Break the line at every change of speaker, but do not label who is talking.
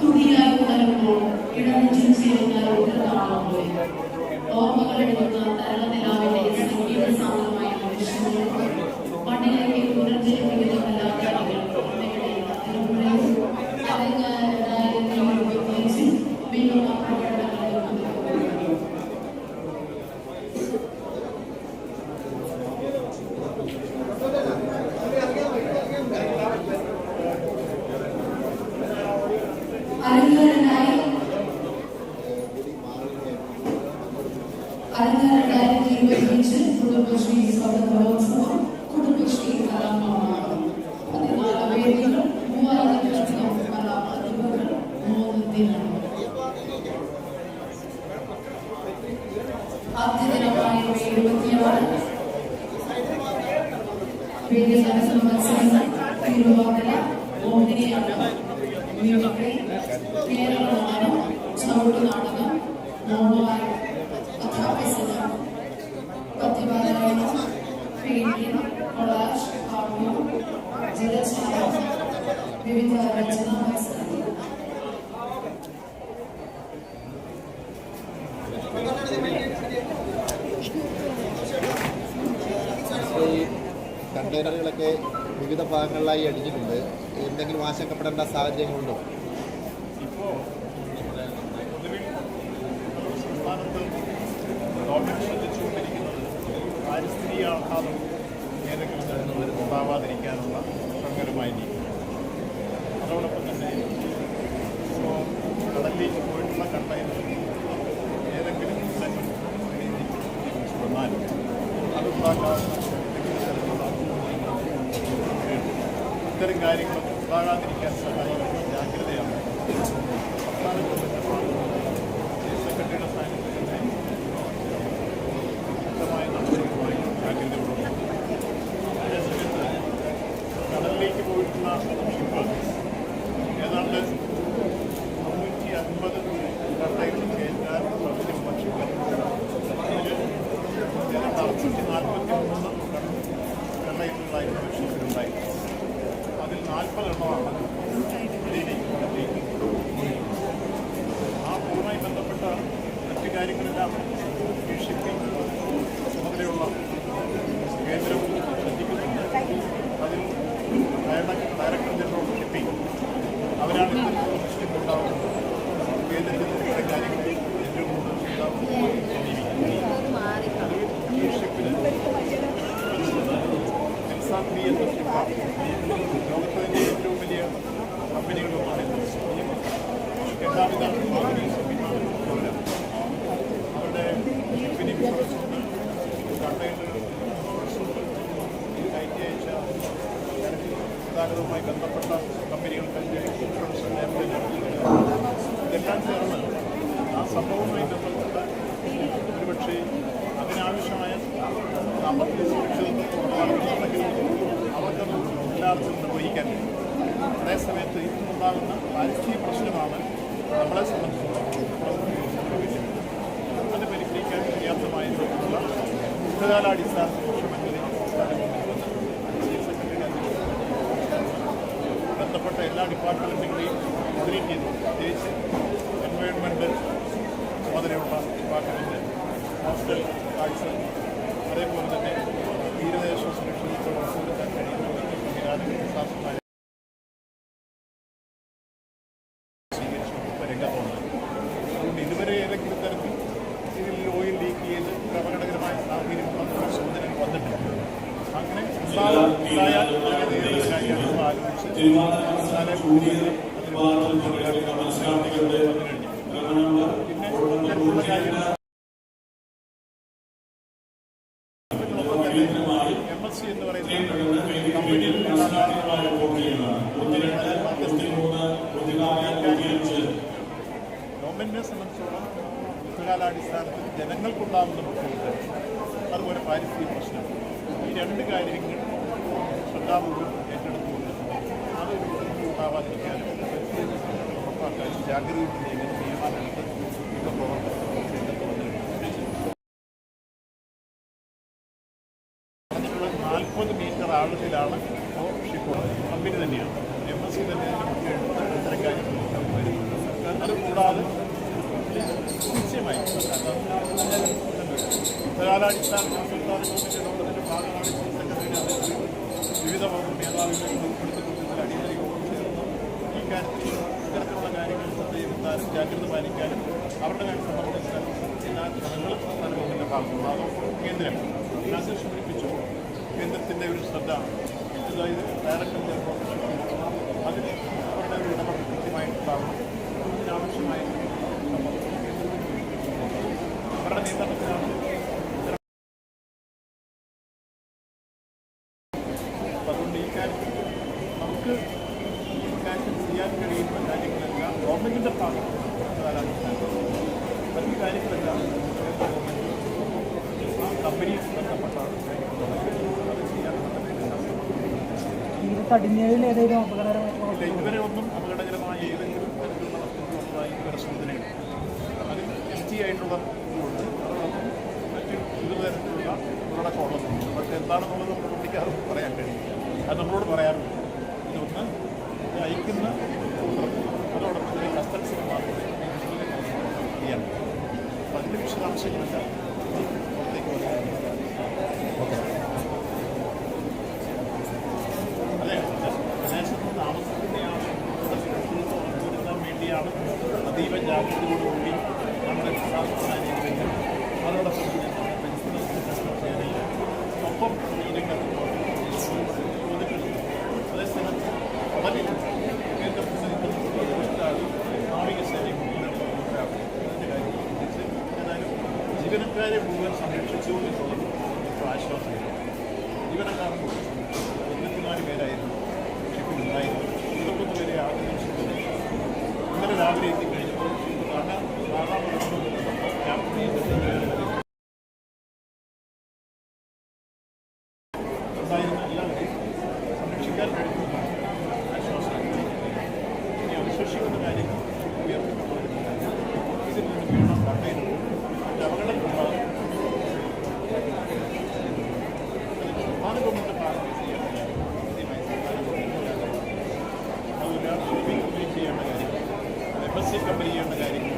തുടിയായി ഉണരുമ്പോൾ രുദ്രതാളം പോലെ ഓർമ്മകൾ എഴുതുന്ന തരളനിലാവിന്റെ സംഗീത സാധനമായ നിമിഷങ്ങൾ മണ്ണിലേക്ക് వెయ్యి సంవత్సరం మీరు లోపల ఒకటి అనడం మీ యొక్క పేరులో మనం చౌడు నాటకం నోమవారి కథాపేసిన ప్రతిపాదన పెయింటింగ్ కొలాష్ వివిధ
రచన കണ്ടെയ്നറുകളൊക്കെ വിവിധ ഭാഗങ്ങളിലായി അടിഞ്ഞിട്ടുണ്ട് എന്തെങ്കിലും ആശങ്കപ്പെടേണ്ട സാഹചര്യങ്ങളുണ്ടോ?
ഇപ്പോൾ സംസ്ഥാനത്ത് പാരിസ്ഥിതിക ആഘാതം ഏതെങ്കിലും ഉണ്ടാവാതിരിക്കാനുള്ള ശ്രമകരമായ അതോടൊപ്പം തന്നെ കടലിലേക്ക് പോയിട്ടുള്ള കണ്ടെയ്നർ ഏതെങ്കിലും വന്നാൽ അതുണ്ടാക്കാവുന്ന എന്തെങ്കിലും തരത്തിലുള്ള ഇത്തരം കാര്യങ്ങൾ ഉണ്ടാകാതിരിക്കാൻ സഹായിക്കുന്ന ജാഗ്രതയാണ്. ചീഫ് സെക്രട്ടറിയുടെ സാന്നിധ്യത്തിൽ തന്നെ ശക്തമായ നടപടികളുമായി ജാഗ്രത പുലർത്തുന്നു അതേസമയത്ത് കടലിലേക്ക് പോയിട്ടുള്ള ഷിപ്പ് ഏതാണ്ട് മുന്നൂറ്റി അൻപത് കണ്ടെയ്നർ കയറ്റാൻ അറുന്നൂറ്റി നാൽപ്പത്തി മൂന്ന് കണ്ടെയ്നറുകളായിരുന്നു ഷിപ്പിലുണ്ടായിരുന്നത് അതിൽ നാൽപ്പതെണ്ണമാണ് ഇന്ത്യയിലേക്ക് എത്തിയിരിക്കുന്നത് ആ പൂർണമായി ബന്ധപ്പെട്ട മറ്റ് കാര്യങ്ങളെല്ലാം ഈ ഷിപ്പിംഗ് ചുമതലയുള്ള കേന്ദ്രവും ശ്രദ്ധിക്കുന്നുണ്ട് അതിൽ director director general of shipping അവരാണ് ഇത്തരത്തിലുള്ള മുസ്ലിം ഉണ്ടാവുന്നത് കേന്ദ്രത്തിൽ ഇത്തരം കാര്യങ്ങൾ ഏറ്റവും കൂടുതൽ ഉണ്ടാവുന്നത് അത് ഈ ഷിപ്പിന് എൽസാപ്പി എന്ന ഷിപ്പാണ് ലോകത്ത് തന്നെ ഏറ്റവും വലിയ കമ്പനികളിലൊന്നാണ് എല്ലാവിധ അവരുടെ ഇൻഷുറൻസ് ഉണ്ട് കണ്ടെയ്നർ കയറ്റി അയച്ച ഗതാഗതവുമായി ബന്ധപ്പെട്ട കമ്പനികൾക്ക് ഇൻഷുറൻസ്. ഇതെല്ലാം ചേർന്ന് ആ സംഭവവുമായി ബന്ധപ്പെട്ട് ഒരുപക്ഷെ അതിനാവശ്യമായ സാമ്പത്തിക നിർവഹിക്കാൻ കഴിയും അതേസമയത്ത് ഇന്നുണ്ടാകുന്ന പാരിസ്ഥിതിക പ്രശ്നമാണ് നമ്മളെ സംബന്ധിച്ചിടത്തോളം അത് പരിഹരിക്കാൻ പര്യാപ്തമായ രീതിയിലുള്ള ചീഫ് സെക്രട്ടറി ബന്ധപ്പെട്ട എല്ലാ ഡിപ്പാർട്ട്മെന്റുകളെയും കോർഡിനേറ്റ് ചെയ്തു പ്രത്യേകിച്ച് എൻവയോൺമെന്റ് ചുമതലയുള്ള ഡിപ്പാർട്ട്മെന്റ് ഹോസ്റ്റൽ ടാക്സ് അതേപോലെ തന്നെ സംവിധാനങ്ങൾ ശാസ്ത്രമായ സ്വീകരിച്ചു രംഗത്തുണ്ട് അതുകൊണ്ട് ഇതുവരെ ഏതെങ്കിലും തരത്തിൽ ഓയിൽ ലീക്ക് ചെയ്ത് അപകടകരമായ സാഹചര്യമുള്ള സൂചനകൾ വന്നിട്ടില്ല അങ്ങനെ ഉണ്ടായാൽ ആലോചിച്ച് പിന്നെ മറ്റുള്ള കാര്യങ്ങൾ എം എസ് സി എന്ന് പറയുന്ന കമ്പനിയിൽ ഗവൺമെന്റിനെ സംബന്ധിച്ചോളം യുദ്ധകാലാടിസ്ഥാനത്തിൽ ജനങ്ങൾക്കുണ്ടാകുന്ന ബുദ്ധിമുട്ട്. അതുപോലെ പാരിസ്ഥിതിക പ്രശ്നം. ഈ രണ്ട് കാര്യങ്ങൾ ശ്രദ്ധാപൂർവം ഏറ്റെടുത്തുകൊണ്ട് അത് ഉണ്ടാവാതിരിക്കാനും ഉറപ്പാക്കാനും ജാഗ്രതയോടെ തീരുമാനമെടുത്ത് വിവിധ നാൽപ്പത് മീറ്റർ ആഴത്തിലാണ് ഇപ്പോൾ ഷിപ്പ് കമ്പനി തന്നെയാണ്. എം എസ് സി തന്നെ ഇതിന്റെ മുൻകൈ എടുത്ത് ഇത്തരം കാര്യങ്ങൾ വരുന്നത് സെക്രട്ടറിയുടെ നേതൃത്വത്തിൽ വിവിധ ഈ കാര്യങ്ങൾ ജാഗ്രത പാലിക്കാനും അവരുടെ സംബന്ധിച്ച എല്ലാ ഭാഗത്തുനിന്ന്. അതോടൊപ്പം കേന്ദ്രം സൂചിപ്പിച്ചു കേന്ദ്രത്തിന്റെ ഒരു ശ്രദ്ധ അതായത് ഡയറക്ടർ അതിന് അവരുടെ ഒരു ഇടപെടൽ കൃത്യമായിട്ടുണ്ടാവണം. അതിനാവശ്യമായ അവരുടെ നിയന്ത്രണത്തിലാണ് അതുകൊണ്ട് ഈ കാര്യത്തിൽ നമുക്ക് ഈ ചെയ്യാൻ കഴിയുന്ന കാര്യങ്ങളെല്ലാം ഗവൺമെന്റിന്റെ ഭാഗത്ത് മറ്റു കാര്യങ്ങളെല്ലാം കമ്പനി ബന്ധപ്പെട്ടാണ് അത് ചെയ്യാൻ
ഈ തടിഞ്ഞതിൽ ഏതെങ്കിലും അപകടകരമായിട്ടുള്ള
ഇതുവരെ ഒന്നും അപകടകരമായ ഏതെങ്കിലും തരത്തിലുള്ള വസ്തുക്കളുള്ളതായി പരിശോധനയില്ല അതിൽ എം ടി ആയിട്ടുള്ള ഇതുണ്ട്. അതോടൊപ്പം മറ്റ് വിവിധ തരത്തിലുള്ള ഉള്ളടക്കമുള്ളതുണ്ട് നമുക്ക് കുട്ടിക്കാരും പറയാൻ കഴിയില്ല. അത് നമ്മളോട് പറയാറുണ്ട് ഇതൊന്ന് ഇത് അയക്കുന്ന അതോടൊപ്പം തന്നെ കസ്റ്റംസിന് മാത്രമേ ചെയ്യാൻ അപ്പം അതിന്റെ വിശദാംശങ്ങളല്ല ജീവനക്കാരെ മുഴുവൻ സംരക്ഷിച്ചു എന്നുള്ളത് ആശ്വാസമാണ്. ജീവനക്കാർ ഇരുപത്തിനാല് Pacifica Maria Malheiro.